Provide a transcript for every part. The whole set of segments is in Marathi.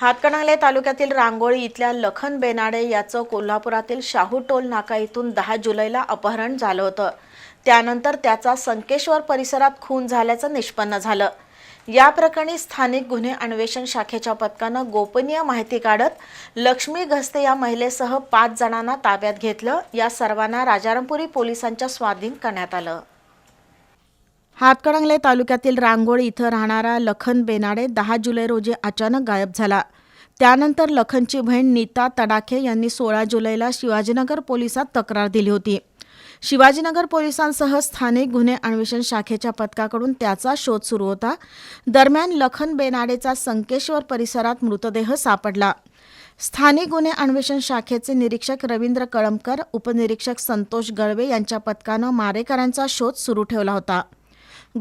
हातकणंगले तालुक्यातील रांगोळी इथल्या लखन बेनाडे याचं कोल्हापुरातील शाहू टोल नाका इथून दहा जुलैला अपहरण झालं होतं. त्यानंतर त्याचा संकेश्वर परिसरात खून झाल्याचं निष्पन्न झालं. या प्रकरणी स्थानिक गुन्हे अन्वेषण शाखेच्या पथकानं गोपनीय माहिती काढत लक्ष्मी घस्ते या महिलेसह पाच जणांना ताब्यात घेतलं. या सर्वांना राजारामपुरी पोलिसांच्या स्वाधीन करण्यात आलं. हातकणंगले तालुक्यातील रांगोळी इथं राहणारा लखन बेनाडे दहा जुलै रोजी अचानक गायब झाला. त्यानंतर लखनची बहीण नीता तडाखे यांनी सोळा जुलैला शिवाजीनगर पोलिसात तक्रार दिली होती. शिवाजीनगर पोलिसांसह स्थानिक गुन्हे अन्वेषण शाखेच्या पथकाकडून त्याचा शोध सुरू होता. दरम्यान लखन बेनाडेचा संकेश्वर परिसरात मृतदेह सापडला. स्थानिक गुन्हे अन्वेषण शाखेचे निरीक्षक रवींद्र कळमकर उपनिरीक्षक संतोष गळवे यांच्या पथकानं मारेकऱ्यांचा शोध सुरू ठेवला होता.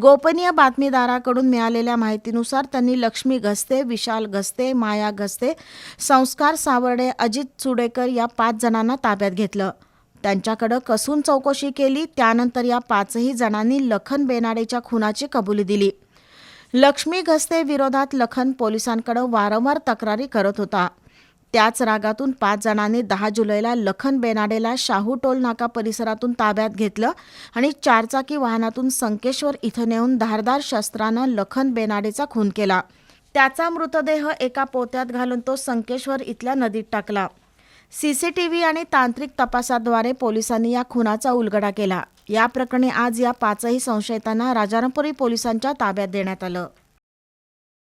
गोपनीय बातमीदाराकडून मिळालेल्या माहितीनुसार त्यांनी लक्ष्मी घस्ते विशाल घस्ते माया घस्ते संस्कार सावर्डे अजित चुडेकर या पाच जणांना ताब्यात घेतलं. त्यांच्याकडं कसून चौकशी केली त्यानंतर या पाचही जणांनी लखन बेनाडेच्या खुनाची कबुली दिली. लक्ष्मी घस्ते विरोधात लखन पोलिसांकडे वारंवार तक्रारी करत होता. त्याच रागातून पाच जणांनी दहा जुलैला लखन बेनाडेला शाहू टोल नाका परिसरातून ताब्यात घेतलं आणि चारचाकी वाहनातून संकेश्वर इथं नेऊन धारदार शस्त्रानं लखन बेनाडेचा खून केला. त्याचा मृतदेह एका पोत्यात घालून तो संकेश्वर इथल्या नदीत टाकला. सीसीटीव्ही आणि तांत्रिक तपासाद्वारे पोलिसांनी या खुनाचा उलगडा केला. या प्रकरणी आज या पाचही संशयितांना राजारामपुरी पोलिसांच्या ताब्यात देण्यात आलं.